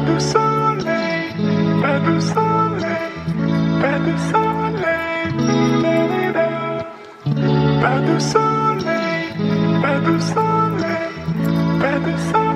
du soleil, près du soleil, près du soleil, près du soleil, près du soleil, près du soleil.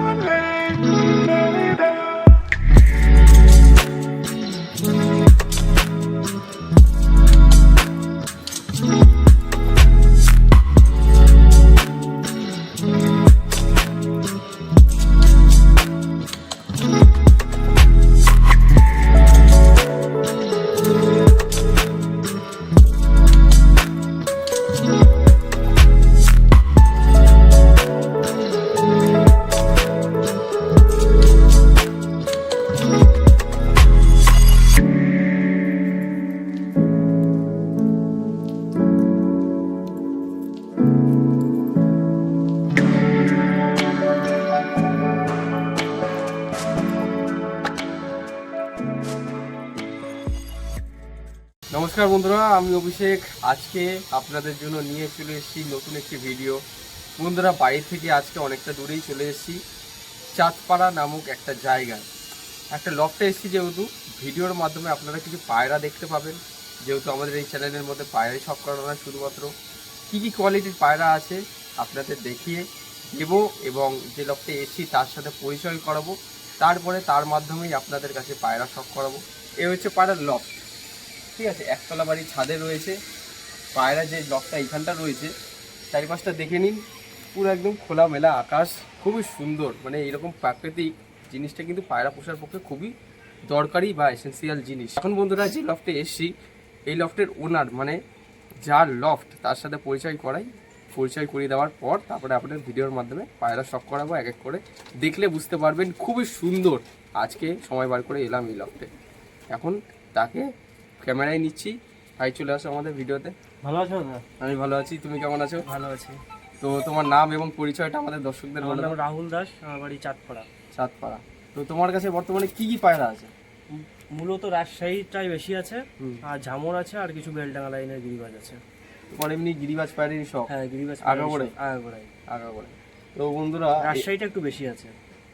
নমস্কার বন্ধুরা, আমি অভিষেক। আজকে আপনাদের জন্য নিয়ে চলে এসেছি নতুন একটি ভিডিও বন্ধুরা, বাড়ি থেকে আজকে অনেকটা দূরেই চলে এসেছি। চাঁদপাড়া নামক একটা জায়গায়। একটা লফটে এসেছি যেহেতু ভিডিওর মাধ্যমে আপনারা কিছু পায়রা দেখতে পাবেন। যেহেতু আমাদের এই চ্যানেলের মধ্যে পায়রাই সব করানো শুধুমাত্র। কী কী কোয়ালিটির পায়রা আছে, আপনাদের দেখিয়ে দেবো এবং যে লফটে এসেছি তার সাথে পরিচয় করাবো। তারপরে তার মাধ্যমেই আপনাদের কাছে পায়রা শখ করাবো। এ হচ্ছে পায়রার লফট ঠিক আছে, একতলা বাড়ির ছাদে রয়েছে। পায়রা যে লকটা এইখানটা রয়েছে, চারিপাশটা দেখে নিন। পুরো একদম খোলামেলা আকাশ, খুবই সুন্দর। মানে এইরকম প্রাকৃতিক জিনিসটা কিন্তু পায়রা পোষার পক্ষে খুবই দরকারি বা এসেন্সিয়াল জিনিস। এখন বন্ধুরা, যে লফটে এসছি, এই লফটের ওনার মানে যার লফট তার সাথে পরিচয় করাই। পরিচয় করিয়ে দেওয়ার পর তারপরে আপনার ভিডিওর মাধ্যমে পায়রা শখ করাবো, এক এক করে। দেখলে বুঝতে পারবেন, খুবই সুন্দর। আজকে সময় বার করে এলাম এই লফটে এখন তাকে ক্যামেরায় নিচ্ছি। ভাই চলে আসো আমাদের ভিডিওতে। ভালো আছো আমি ভালো আছি তুমি কেমন আছো? ভালো আছি। তো তোমার নাম এবং পরিচয়টা আমাদের দর্শকদের বলে। নাম রাহুল দাস আমার বাড়ি চাঁদপাড়া। চাঁদপাড়া। তো তোমার কাছে বর্তমানে কি কি পায়রা আছে? মূলত রাজশাহীটাই বেশি আছে। আর ঝামর আছে আর কিছু বেলডাঙ্গা লাইনের গিরিবাজ আছে। তোমার এমনি গিরিবাজ পায়রারই শখ? হ্যাঁ গিরিবাজ আগাগোড়াই? আগাগোড়াই। আগা করে তো বন্ধুরা রাজশাহীটা একটু বেশি আছে।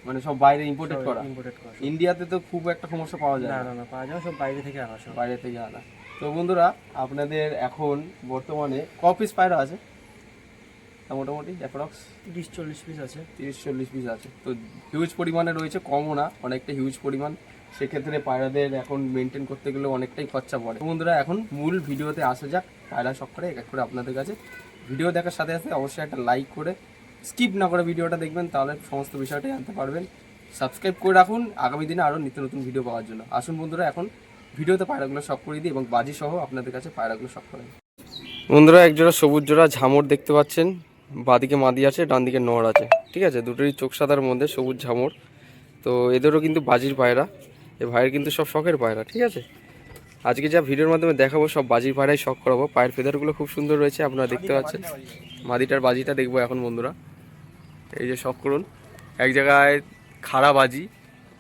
মানে সব বাইরে ইম্পোর্টেড করা। ইম্পোর্টেড করা ইন্ডিয়াতে তো খুব একটা সমস্যা পাওয়া যায় না না। না পাওয়া যায় সব বাইরে থেকে আনা সব। বাইরে থেকে আনা। তো বন্ধুরা আপনাদের এখন বর্তমানে ক পিস পায়রা আছে? মোটামুটি অ্যাপ্রক্স তিরিশ চল্লিশ পিস আছে। তিরিশ চল্লিশ পিস আছে। তো হিউজ পরিমাণে রয়েছে কমও না অনেকটা হিউজ পরিমাণ। সেক্ষেত্রে পায়রাদের এখন মেনটেন করতে গেলে অনেকটাই খরচা পড়ে। বন্ধুরা এখন মূল ভিডিওতে আসা যাক পায়রা সব করে এক এক করে আপনাদের কাছে। ভিডিও দেখার সাথে সাথে অবশ্যই একটা লাইক করে স্কিপ না করে ভিডিওটা দেখবেন, তাহলে সমস্ত বিষয়টাই জানতে পারবেন। সাবস্ক্রাইব করে রাখুন, আগামী দিনে আরও নিত্য নতুন ভিডিও পাওয়ার জন্য। আসুন বন্ধুরা, এখন ভিডিওতে পায়রাগুলো সব করে দিই এবং বাজি সহ আপনাদের কাছে পায়রাগুলো সব করে বন্ধুরা একজোড়া সবুজ জোড়া ঝামর দেখতে পাচ্ছেন। বাঁদিকে মাদি আছে ডান দিকে নড় আছে, ঠিক আছে? দুটোই চোখ সাদার মধ্যে সবুজ ঝামর। তো এদেরও কিন্তু বাজির পায়রা। এ ভাইয়ের কিন্তু সব শখের পায়রা, ঠিক আছে? আজকে যা ভিডিওর মাধ্যমে দেখাবো, সব বাজির পায়রাই শখ করাবো। পায়ের ফেদারগুলো খুব সুন্দর রয়েছে, আপনারা দেখতে পাচ্ছেন। মাদিটার বাজিটা দেখব এখন বন্ধুরা। এই যে শখ করুন। এক জায়গায় খাড়া বাজি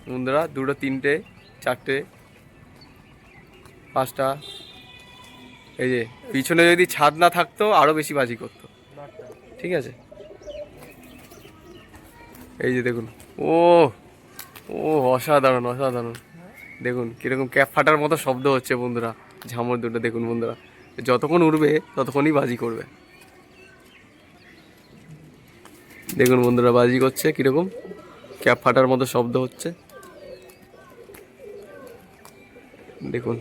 বন্ধুরা, দুটো, তিনটে, চারটে, পাঁচটা। এই যে, পিছনে যদি ছাদ না থাকতো, আরও বেশি বাজি করতো। ঠিক আছে? এই যে দেখুন, ও ও, অসাধারণ অসাধারণ। দেখুন, কীরকম ক্যাপ ফাটার মতো শব্দ হচ্ছে, বন্ধুরা। ঝামর দুটো, দেখুন, বন্ধুরা। যতক্ষণ উড়বে, ততক্ষণই বাজি করবে। দেখুন বন্ধুরা বাজি করছে কীরকম? ক্যাপ ফাটার মতো শব্দ হচ্ছে। দেখুন।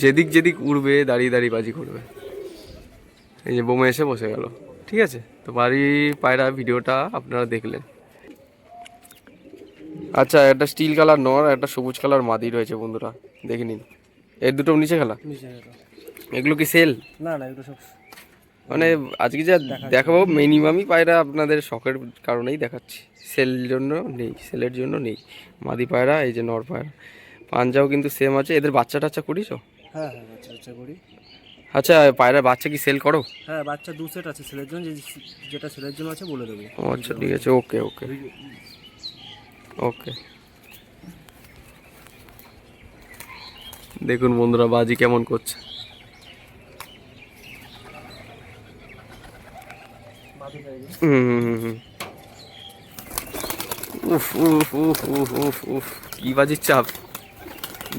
যেদিক যেদিক উড়বে দাঁড়িয়ে দাঁড়িয়ে বাজি করবে। এই যে বোমে এসে বসে গেল। ঠিক আছে? তো বাড়ি পায়রা ভিডিওটা আপনারা দেখলেন। আচ্ছা একটা স্টিল কালার নর একটা সবুজ কালার মাদি রয়েছে বন্ধুরা। দেখে নিন। এর দুটো নিচে খেলা? এগুলো কি সেল? না না এগুলো সব মানে আজকে যা দেখাবো মিনিমামই পায়রা আপনাদের শখের কারণেই দেখাচ্ছি। সেল জন্য নেই সেলের জন্য নেই। মাদি পায়রা এই যে নর পায়রা। পাঞ্জাও কিন্তু সেম আছে। এদের বাচ্চা টাচ্চা করিস হ্যাঁ হ্যাঁ বাচ্চা করি। আচ্ছা পায়রা বাচ্চা কি সেল করো? হ্যাঁ বাচ্চা দু সেট আছে। ছেলের জন্য যেটা ছেলের জন্য আছে বলে দেবো। আচ্ছা ঠিক আছে। ওকে ওকে ওকে দেখুন বন্ধুরা বাজি কেমন করছে মাদি হয়ে গেছে। হুম হুম হুম হুম উফ উফ উফ উফ উফ উফ। কি বাজির চাপ?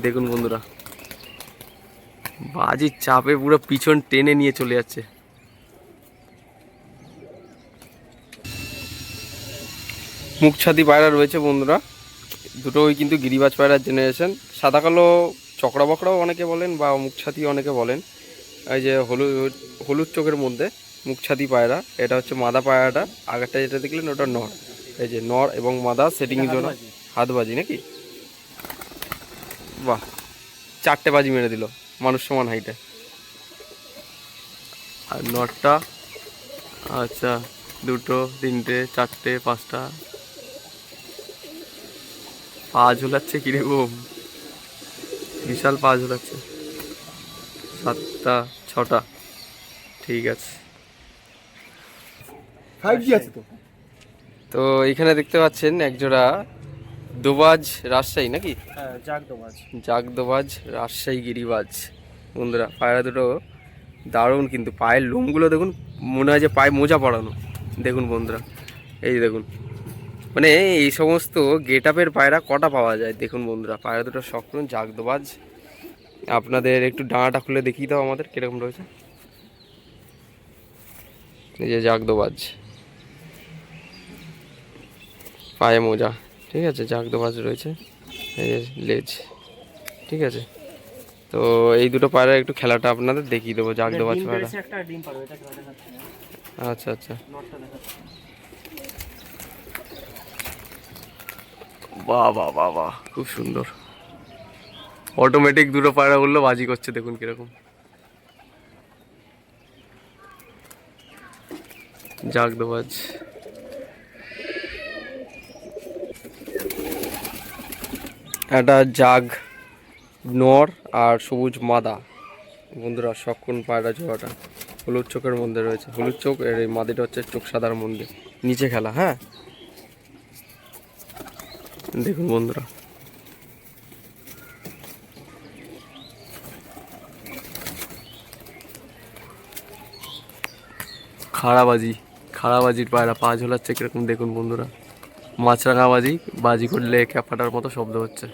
দেখুন বন্ধুরা। বাজির চাপে পুরো পিছন টেনে নিয়ে চলে যাচ্ছে। মুখছাদি পায়রা রয়েছে বন্ধুরা। দুটোই কিন্তু গিরিবাজ পায়রার জেনারেশন সাদা কালো চকরা বকরাও অনেকে বলেন বা মুখছাতি অনেকে বলেন। এই যে হলুদ হলুদ চোখের মধ্যে। মুখছাতি পায়রা এটা হচ্ছে মাদা পায়রাটা আগেরটা যেটা দেখলেন ওটা নর। এই যে নর এবং মাদা সেটিংয়ের জন্য হাতবাজি। নাকি? বাহ চারটে বাজি মেরে দিল মানুষ সমান হাইটে আর নটটা আচ্ছা দুটো তিনটে চারটে পাঁচটা। পা ঝোলাচ্ছে কীরকম বিশাল পা ঝোলাচ্ছে। সাতটা ছটা। ঠিক আছে। ফাইভ জি আছে তো? তো এখানে দেখতে পাচ্ছেন একজোড়া দোবাজ রাজশাহী নাকি? হ্যাঁ জাগ দোবাজ। জাগদোবাজ রাজশাহী গিরিবাজ। বন্ধুরা পায়রা দুটো দারুণ কিন্তু পায়ের লোমগুলো দেখুন মনে হয় যে পায়ে মোজা পড়ানো দেখুন বন্ধুরা এই দেখুন। মানে এই সমস্ত গেট আপের পায়রা কটা পাওয়া যায়? দেখুন বন্ধুরা পায়রা দুটো করুন জাগদোবাজ আপনাদের একটু ডাঁটা খুলে দেখিয়ে দাও আমাদের কীরকম রয়েছে। এই যে জাগদোবাজ পায়ে মোজা ঠিক আছে? জাগদোবাজ রয়েছে। এই লেজ ঠিক আছে? তো এই দুটো পায়রা একটু খেলাটা আপনাদের দেখিয়ে দেবো জাগদোবাজ পায়রা। আচ্ছা আচ্ছা। বাহ বাহ বাহ বাহ খুব সুন্দর। অটোমেটিক দুটো পায়রা বলল বাজি করছে দেখুন কীরকম। জাগদোবাজ। একটা জাগ, নর আর সবুজ মাদা। বন্ধুরা সক্ষণ পায়রা জোড়াটা হলুদ চোখের মধ্যে রয়েছে। হলুদ চোখ, এর এই মাদিটা হচ্ছে চোখ সাদার মধ্যে। নিচে খেলা হ্যাঁ? দেখুন বন্ধুরা। খাড়াবাজি, খাড়াবাজির পায়রা, পা ঝোলাচ্ছে কীরকম দেখুন বন্ধুরা। মাছরাঙা বাজি বাজি করলে ক্যাপাটার মতো শব্দ হচ্ছে।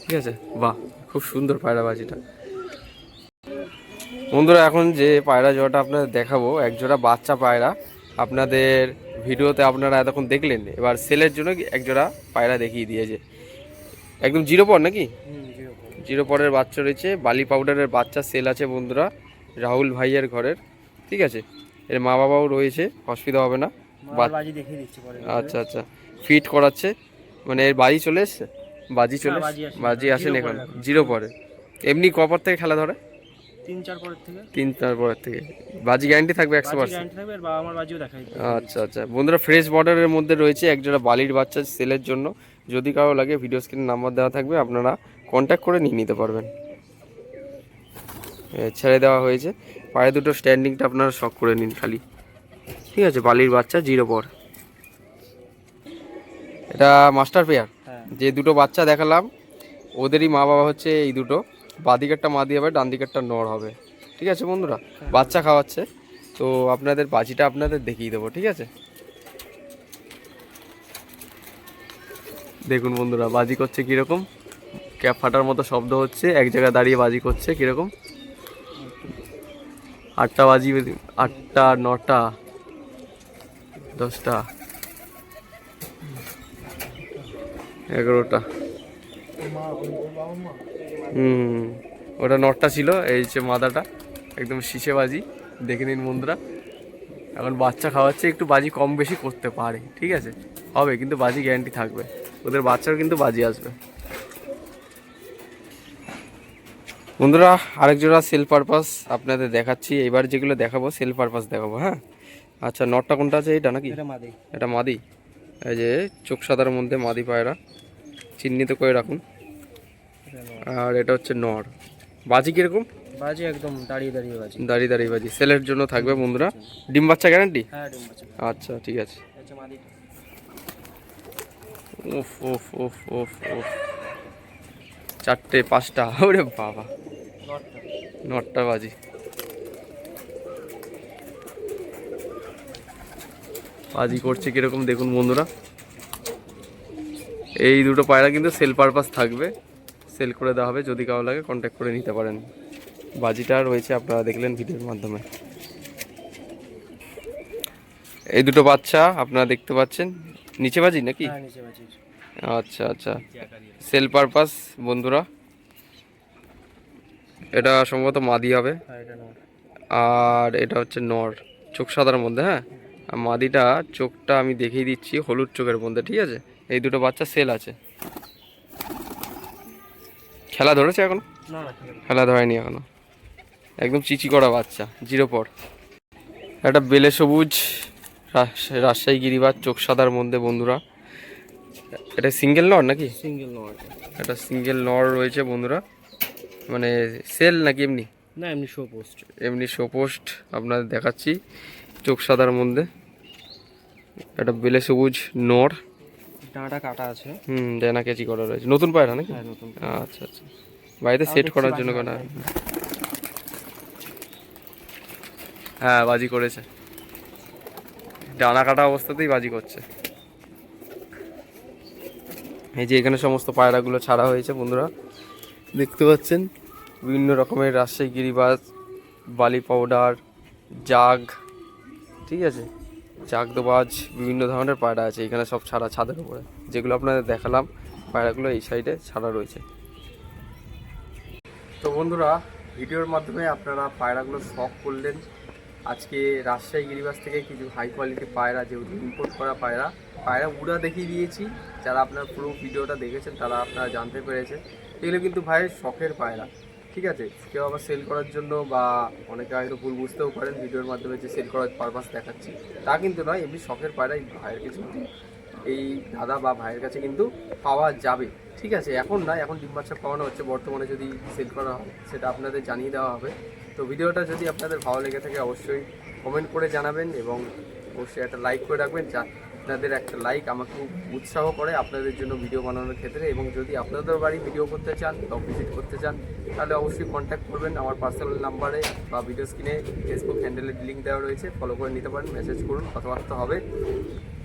ঠিক আছে? বাহ খুব সুন্দর পায়রা বাজিটা। বন্ধুরা এখন যে পায়রা জোড়াটা আপনাদের দেখাবো এক জোড়া বাচ্চা পায়রা। আপনাদের ভিডিওতে আপনারা এতক্ষণ দেখলেন এবার সেলের জন্য এক জোড়া পায়রা দেখিয়ে দিয়েছে। একদম জিরো পর নাকি? জিরো পরের বাচ্চা রয়েছে বালি পাউডারের বাচ্চা সেল আছে বন্ধুরা রাহুল ভাইয়ের ঘরের। ঠিক আছে? এর মা বাবাও রয়েছে অসুবিধা হবে না। বাজি দেখিয়ে দিচ্ছি পরে আচ্ছা আচ্ছা। ফিট করাচ্ছে। মানে এর বাজি চলে এসছে? বাজি চলে বাজি আসেনি। এখন? জিরো পরে। এমনি কপর থেকে খেলা ধরে? তিন চার পরের থেকে। তিন চার পরের থেকে। বাজি গ্যারান্টি থাকবে একশো পার্সেন্ট গ্যারান্টি থাকবে আর বাবা আমার বাজিও দেখাই আচ্ছা আচ্ছা। বন্ধুরা ফ্রেশ বর্ডারের মধ্যে রয়েছে একজোড়া বালির বাচ্চা সেলের জন্য। যদি কারও লাগে ভিডিও স্ক্রিনে নাম্বার দেওয়া থাকবে আপনারা কন্ট্যাক্ট করে নিয়ে নিতে পারবেন। ছেড়ে দেওয়া হয়েছে। পায়ে দুটো স্ট্যান্ডিংটা আপনারা শখ করে নিন খালি। ঠিক আছে বালির বাচ্চা জিরো পর। এটা মাস্টার পেয়ার। হ্যাঁ। যে দুটো বাচ্চা দেখালাম ওদেরই মা বাবা হচ্ছে এই দুটো। বাদিকেরটা মাদি হবে ডান দিকেরটা নর হবে। ঠিক আছে বন্ধুরা? বাচ্চা খাওয়াচ্ছে। তো আপনাদের বাজিটা আপনাদের দেখিয়ে দেবো ঠিক আছে? দেখুন বন্ধুরা বাজি করছে কীরকম? ক্যাপ ফাটার মতো শব্দ হচ্ছে এক জায়গায় দাঁড়িয়ে বাজি করছে কীরকম? আটটা বাজি আটটা নটা দশটা। এগারোটা। হুম, ওটা নটটা ছিল, এই যে মাদাটা, একদম শীষে বাজি, দেখে নিন বন্ধুরা। এখন বাচ্চা খাওয়াচ্ছে, একটু বাজি কম বেশি করতে পারে, ঠিক আছে? হবে, কিন্তু বাজি গ্যারান্টি থাকবে। ওদের বাচ্চাও কিন্তু বাজি আসবে। বন্ধুরা, আরেক জোড়া সেল পারপাস আপনাদের দেখাচ্ছি। এবার যেগুলো দেখাবো সেল পারপাস দেখাবো হ্যাঁ? আচ্ছা নটটা কোনটা আছে? এটা নাকি? এটা মাদি। এই যে চোখ সাদার মধ্যে মাদি পায়রা। চিহ্নিত করে রাখুন। আর এটা হচ্ছে নর। বাজি কীরকম? বাজি একদম দাঁড়িয়ে দাঁড়িয়ে বাজি। দাঁড়িয়ে দাঁড়িয়ে বাজি। সেলের জন্য থাকবে বন্ধুরা। ডিম বাচ্চা গ্যারান্টি হ্যাঁ আচ্ছা ঠিক আছে। উফ উফ উফ উফ উফ। চারটে পাঁচটা। ওরে বাবা। নটটা বাজি। বাজি করছে কীরকম দেখুন বন্ধুরা। এই দুটো পায়রা কিন্তু সেল পারপাস থাকবে। সেল করে দেওয়া হবে যদি কারও লাগে কন্ট্যাক্ট করে নিতে পারেন। বাজিটা রয়েছে আপনারা দেখলেন ভিডিওর মাধ্যমে। এই দুটো বাচ্চা আপনারা দেখতে পাচ্ছেন। নিচে বাজি নাকি? হ্যাঁ আচ্ছা আচ্ছা। সেল পারপাস বন্ধুরা। এটা সম্ভবত মাদি হবে। হ্যাঁ আর এটা হচ্ছে নর। চোখ সাদার মধ্যে হ্যাঁ? মাদিটা চোখটা আমি দেখিয়ে দিচ্ছি হলুদ চোখের মধ্যে ঠিক আছে? এই দুটো বাচ্চা সেল আছে। খেলা ধরেছে এখন? খেলা ধরেনি। এখনও। একদম চিচি করা বাচ্চা জিরো পর। একটা বেলে সবুজ রাজশাহী গিরিবাজ চোখ সাদার মধ্যে বন্ধুরা। এটা সিঙ্গেল নর নাকি? সিঙ্গেল এটা একটা সিঙ্গেল নর রয়েছে বন্ধুরা। মানে সেল নাকি এমনি? না এমনি শো পোস্ট এমনি শো পোস্ট আপনাদের দেখাচ্ছি। চোখ সাদার মধ্যে। একটা বেলে সবুজ নর। ডাঁটা কাটা আছে। হুম ডেনা কেচি করা রয়েছে। নতুন পায়রা নাকি? হ্যাঁ আচ্ছা আচ্ছা। বাড়িতে সেট করার জন্য কেনা হ্যাঁ বাজি করেছে। ডানা কাটা অবস্থাতেই বাজি করছে। এই যে এখানে সমস্ত পায়রাগুলো ছাড়া হয়েছে বন্ধুরা। দেখতে পাচ্ছেন? বিভিন্ন রকমের রাজশাহী গিরিবাজ বালি পাউডার জাগ। ঠিক আছে। জাগদোবাজ বিভিন্ন ধরনের পায়রা আছে, এখানে সব ছাড়া ছাদের উপরে। যেগুলো আপনাদের দেখালাম, পায়রাগুলো এই সাইডে ছাড়া রয়েছে। তো বন্ধুরা, ভিডিওর মাধ্যমে আপনারা পায়রাগুলো শখ করলেন। আজকে রাজশাহী গিরিবাস থেকে কিছু হাই কোয়ালিটি পায়রা, যেহেতু ইম্পোর্ট করা পায়রা পায়রা উড়া দেখিয়ে দিয়েছি। যারা আপনার পুরো ভিডিওটা দেখেছেন, তারা আপনারা জানতে পেরেছেন। এগুলো কিন্তু ভাইয়ের শখের পায়রা। ঠিক আছে, কেউ আবার সেল করার জন্য বা অনেকে হয়তো ভুল বুঝতেও পারেন ভিডিওর মাধ্যমে যে সেল করার পারপাস দেখাচ্ছি। তা কিন্তু নয়, এমনি শখের পায়রা এই ভাইয়ের কিছু এই দাদা বা ভাইয়ের কাছে কিন্তু পাওয়া যাবে। ঠিক আছে, এখন না এখন ডিম বাচ্চা খাওয়ানো হচ্ছে, বর্তমানে যদি সেল করা হয় সেটা আপনাদের জানিয়ে দেওয়া হবে। তো ভিডিওটা যদি আপনাদের ভালো লেগে থাকে অবশ্যই কমেন্ট করে জানাবেন এবং অবশ্যই একটা লাইক করে রাখবেন যা আপনাদের একটা লাইক আমাকে উৎসাহ করে আপনাদের জন্য ভিডিও বানানোর ক্ষেত্রে এবং যদি আপনাদের বাড়ি ভিডিও করতে চান বা ভিজিট করতে চান, তাহলে অবশ্যই কন্ট্যাক্ট করবেন আমার পার্সোনাল নাম্বারে বা ভিডিও স্ক্রিনে ফেসবুক হ্যান্ডেলের লিঙ্ক দেওয়া রয়েছে ফলো করে নিতে পারেন মেসেজ করুন, কথাবার্তা হবে।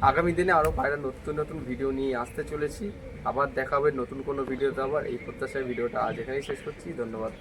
আগামী দিনে আরও পায়রা নতুন নতুন ভিডিও নিয়ে আসতে চলেছি। আবার দেখা হবে নতুন কোনো ভিডিওতে আবার। এই প্রত্যাশায় ভিডিওটা আজ এখানেই শেষ করছি। ধন্যবাদ।